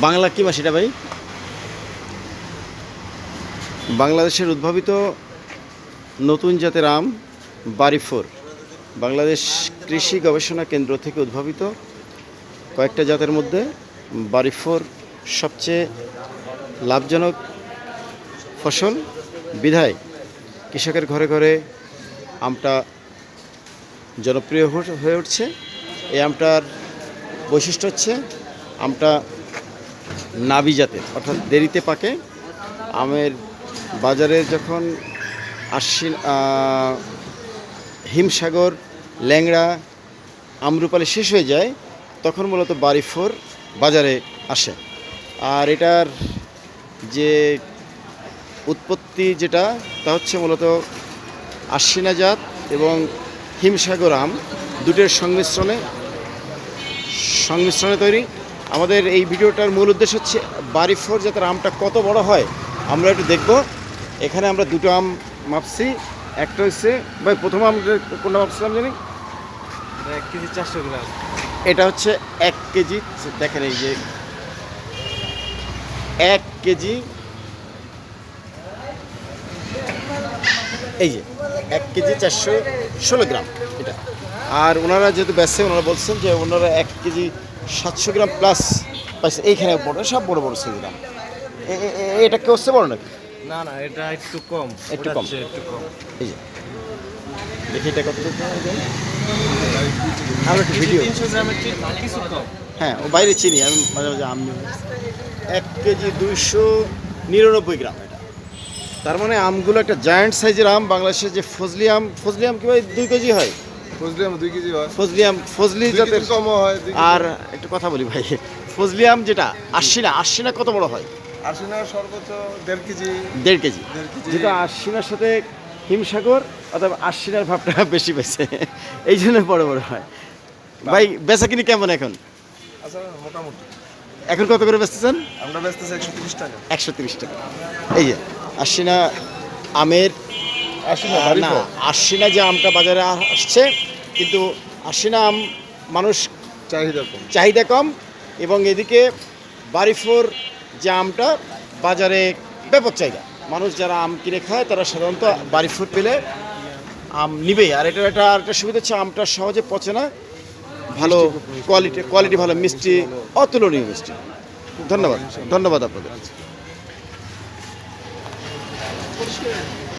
বাংলা কি এটা ভাই? বাংলাদেশের উদ্ভাবিত নতুন জাতের আম বারিফোর বাংলাদেশ কৃষি গবেষণা কেন্দ্র থেকে উদ্ভাবিত কয়েকটা জাতের মধ্যে বারিফোর সবচেয়ে লাভজনক ফসল বিধায় কৃষকের ঘরে ঘরে আমটা জনপ্রিয় হয়ে উঠছে। এই আমটার বৈশিষ্ট্য হচ্ছে, আমটা নাবি জাতের, অর্থাৎ দেরিতে পাকে। আমের বাজারে যখন আশ্বিন হিমসাগর, ল্যাংড়া, আমরুপালি শেষ হয়ে যায়, তখন মূলত বাড়ি ফোর বাজারে আসে। আর এটার যে উৎপত্তি যেটা, তা হচ্ছে মূলত আশ্বিনা জাত এবং হিমসাগর আম দুটোর সংমিশ্রণে সংমিশ্রণে তৈরি। আমাদের এই ভিডিওটার মূল উদ্দেশ্য হচ্ছে বাড়ি ফোর যাতে আমটা কত বড় হয় আমরা একটু দেখব। এখানে আমরা দুটো আম মাপছি। একটা হচ্ছে ভাই প্রথম আম কোনটা মাপছিলাম জানি? এক কেজি চারশো গ্রাম। এটা হচ্ছে এক কেজি দেখেন এই যে। এক কেজি। এই যে। এক কেজি চারশো ষোলো গ্রাম এটা। আর ওনারা যেহেতু ব্যস্ত ওনারা বলছেন যে ওনারা এক কেজি সাতশো গ্রাম প্লাস পাইছে। এইখানে বড় সব বড় বড় গ্রাম এটা কি হচ্ছে বড় নাকি? না না এটা একটু কম। একটু কম। একটু কম। এই যে। দেখি এটা কত আর একটা ভিডিও হ্যাঁ ও বাইরে চিনি আমি মাঝে মাঝে আমি এক কেজি দুইশো নিরানব্বই গ্রাম। তার মানে আমগুলো একটা জায়ান্ট সাইজের আম বাংলাদেশের যে ফজলি আম ফজলি আম কি ভাই দুই কেজি হয়? ফজলি আম দুই কেজি হয়। ফজলি আম ফজলি জাতের কমও হয় আর একটু কথা বলি ভাই ফজলি আম যেটা আশিনা আশিনা কত বড় হয়? আশিনা সর্বোচ্চ দেড় কেজি। দেড় কেজি। দেড় কেজি। যেটা আশিনার সাথে হিমসাগর অথবা আশিনার ভাবটা বেশি পেয়েছে এই জন্য বড় বড় হয়। ভাই বেচা কিনি কেমন এখন? আচ্ছা মোটামুটি। এখন কত করে বেচতেছেন? আমরা বেচতেছি একশো তিরিশ টাকা। একশো তিরিশ টাকা। এই যে আশ্বিনা আমের না আশ্বিনা যে আমটা বাজারে আসছে কিন্তু আশ্বিনা আম মানুষ চাহিদা কম। চাহিদা কম এবং এদিকে বারিফোর যে আমটা বাজারে ব্যাপক চাহিদা। মানুষ যারা আম কিনে খায় তারা সাধারণত বারিফোর পেলে আম নিবেই। আর এটার একটা আরেকটা সুবিধা হচ্ছে আমটা সহজে পচে না। ভালো কোয়ালিটি কোয়ালিটি ভালো মিষ্টি অতুলনীয় মিষ্টি। ধন্যবাদ ধন্যবাদ আপনাদের।